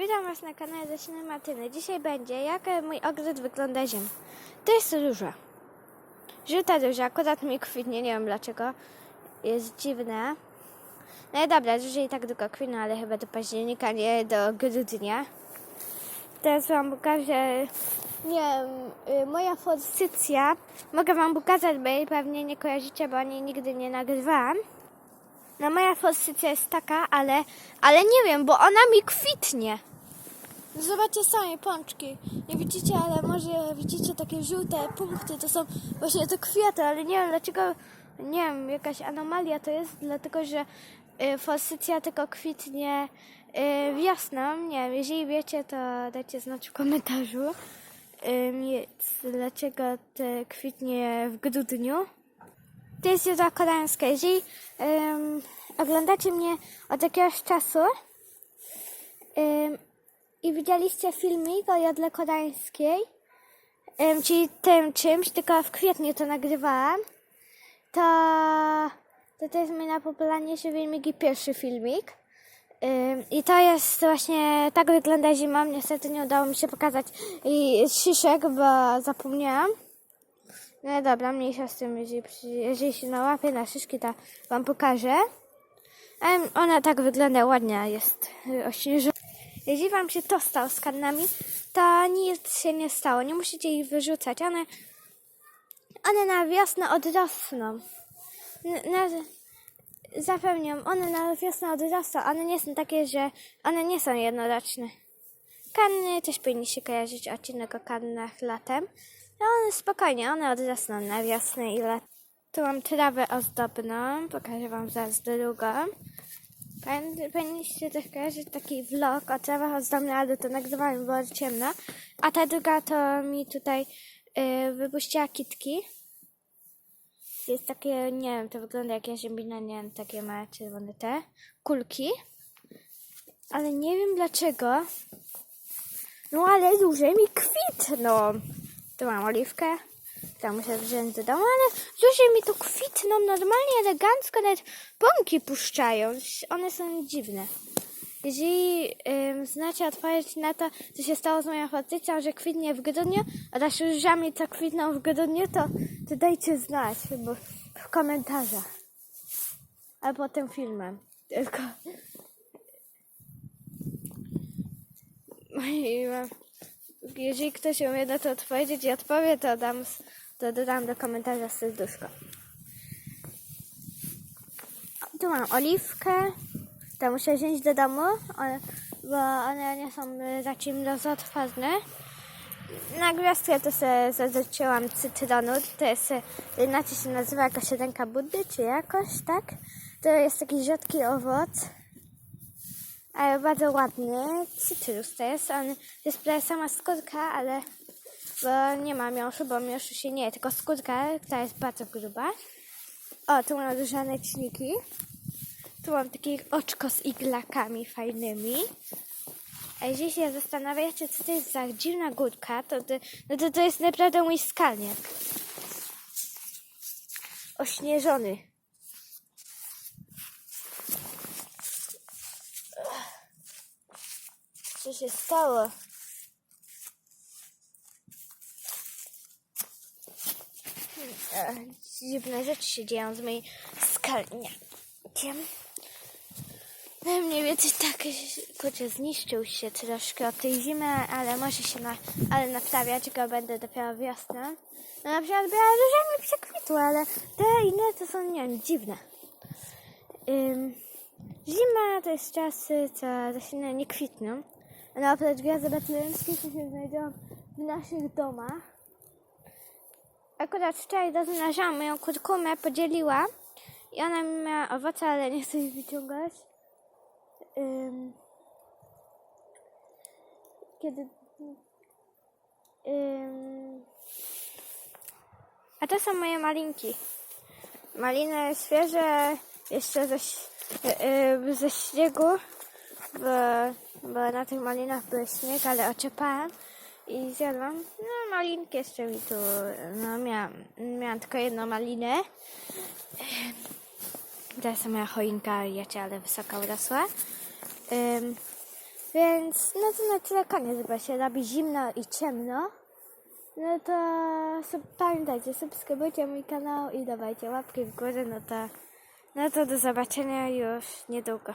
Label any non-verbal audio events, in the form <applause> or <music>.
Witam Was na kanale Zaczynamy Martyny. Dzisiaj będzie, jak e, mój ogród wygląda zimą. To jest róża. Żółta róża, akurat mi kwitnie, nie wiem dlaczego. Jest dziwne. No i dobra, róża i tak długo kwitną, ale chyba do października, nie do grudnia. Teraz Wam pokażę, nie wiem, y, moja forsycja. Mogę Wam pokazać, bo jej pewnie nie kojarzycie, bo niej nigdy nie nagrywałam. No moja forsycja jest taka, ale, ale nie wiem, bo ona mi kwitnie. No Zobaczcie sami pączki. Nie widzicie, ale może widzicie takie żółte punkty, to są właśnie te kwiaty, ale nie wiem dlaczego, nie wiem, jakaś anomalia to jest, dlatego że y, forsycja tylko kwitnie y, wiosną. Nie wiem, jeżeli wiecie, to dajcie znać w komentarzu. Y, dlaczego te kwitnie w grudniu. To jest Józef Kodańska. Jeżeli em, oglądacie mnie od jakiegoś czasu em, i widzieliście filmik o Jodle Kodańskiej, em, czyli tym czymś, tylko w kwietniu to nagrywałam, to to, to jest mój najpopularniejszy filmik i pierwszy filmik. I to jest właśnie, tak wygląda zima. Niestety nie udało mi się pokazać i szyszek, bo zapomniałam. No dobra, mniejsza z tym, jeżeli, jeżeli się nałapie na szyszki, to wam pokażę. Ona tak wygląda ładnie, jest y, ośnieżona. Jeżeli wam się to stało z kanami, to nic się nie stało, nie musicie ich wyrzucać. One, one na wiosnę odrosną. Na, zapewniam, one na wiosnę odrosną. One nie są takie, że one nie są jednoroczne. Kanny też powinni się kojarzyć odcinek o kannach latem. No one spokojnie, one odrosną na wiosnę i lat. Tu mam trawę ozdobną, pokażę wam zaraz drugą. Powin- Powinniście też kojarzyć taki vlog o trawach ozdobnych, ale to nagrywałem, było ciemno. A ta druga to mi tutaj y, wypuściła kitki. Jest takie, nie wiem, to wygląda jak jarzębina, nie wiem, takie małe czerwone te kulki. Ale nie wiem dlaczego. No ale dłużej mi kwitną. Tu mam oliwkę. To muszę wziąć do domu, ale dłużej mi to kwitną normalnie, elegancko, nawet pąki puszczają. One są dziwne. Jeżeli ym, znacie odpowiedź na to, co się stało z moją fortycją, że kwitnie w grudniu, oraz różami, co kwitną w grudniu, to, to dajcie znać bo w komentarzach. Albo tym filmem. Tylko... <laughs> Jeżeli ktoś umie na to odpowiedzieć i odpowie, to, dam, to dodam do komentarza serduszko. Tu mam oliwkę. To muszę wziąć do domu, bo one nie są y, raczej mrozotworne. Na gwiazdkę to sobie zaznaczyłam cytronu. To jest, y, inaczej się nazywa jakaś ręka Buddy, czy jakoś, tak? To jest taki rzadki owoc. Ale bardzo ładny. Cytrus to jest. On to jest prawie sama skórka, ale bo nie ma miąższu, bo miąższu się nie je, tylko skórka, która jest bardzo gruba. O, tu mam duże naczniki. Tu mam takie oczko z iglakami fajnymi. A jeżeli się zastanawiacie, co to jest za dziwna górka, to, to, no to, to jest naprawdę mój skalniak. Ośnieżony. Co się stało? E, Dziwne rzeczy się dzieją z moim skalniakiem. No mniej więcej tak, kurczę, zniszczył się troszkę od tej zimy, ale może się na, ale naprawiać go będę dopiero wiosną. No na przykład biała róża mi przekwitła, ale te inne to są, nie wiem, dziwne. Ym, zima to jest czas, co rośliny nie kwitną. Ale oprócz gwiazdy betlejemskiej to się znajdują w naszych domach. Akurat wczoraj doznażałam moją kurkumę, podzieliła i ona miała owoce, ale nie chcę ich wyciągać. Ym, kiedy. Ym, a to są moje malinki. Maliny świeże, jeszcze ze, ś- y, y, ze śniegu, bo, bo na tych malinach był śnieg, ale oczepałam i zjadłam. No, malinki jeszcze mi tu, no miałam, miałam tylko jedną malinę. To jest moja choinka, wiecie, ale wysoko urosła. Ym, Więc no to na tyle koniec, bo się robi zimno i ciemno. No to sub, pamiętajcie, subskrybujcie mój kanał i dawajcie łapki w górę, no to, no to do zobaczenia już niedługo.